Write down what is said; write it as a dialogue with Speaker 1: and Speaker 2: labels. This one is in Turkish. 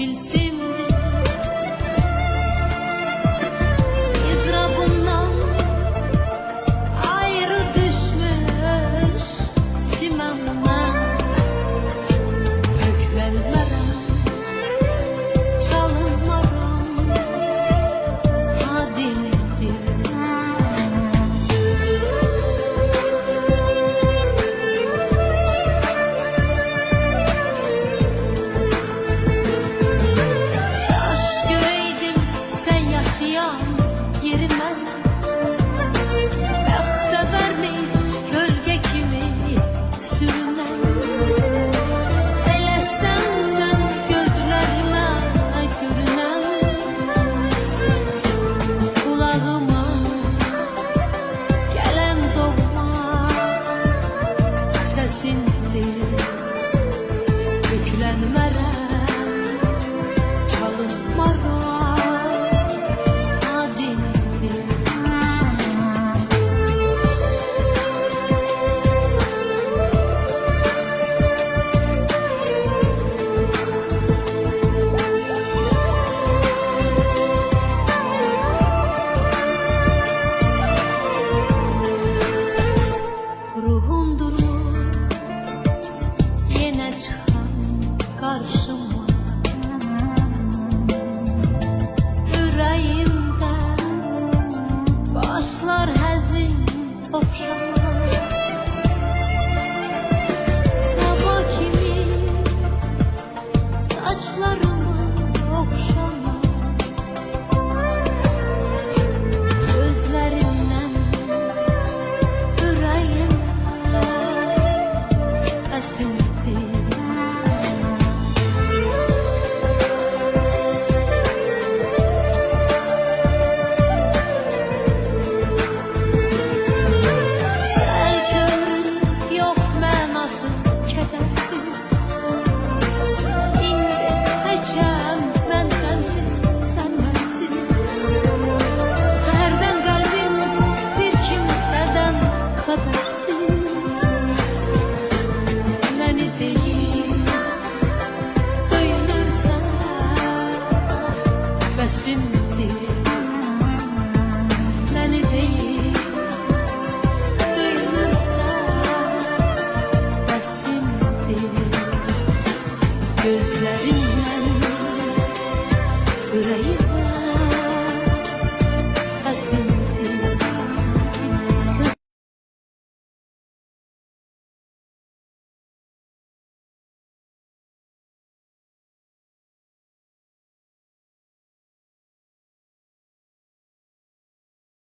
Speaker 1: il sembra toprağa şimdi? Beni değil Duyulursa Resimdi Gözlerimden Yüreğim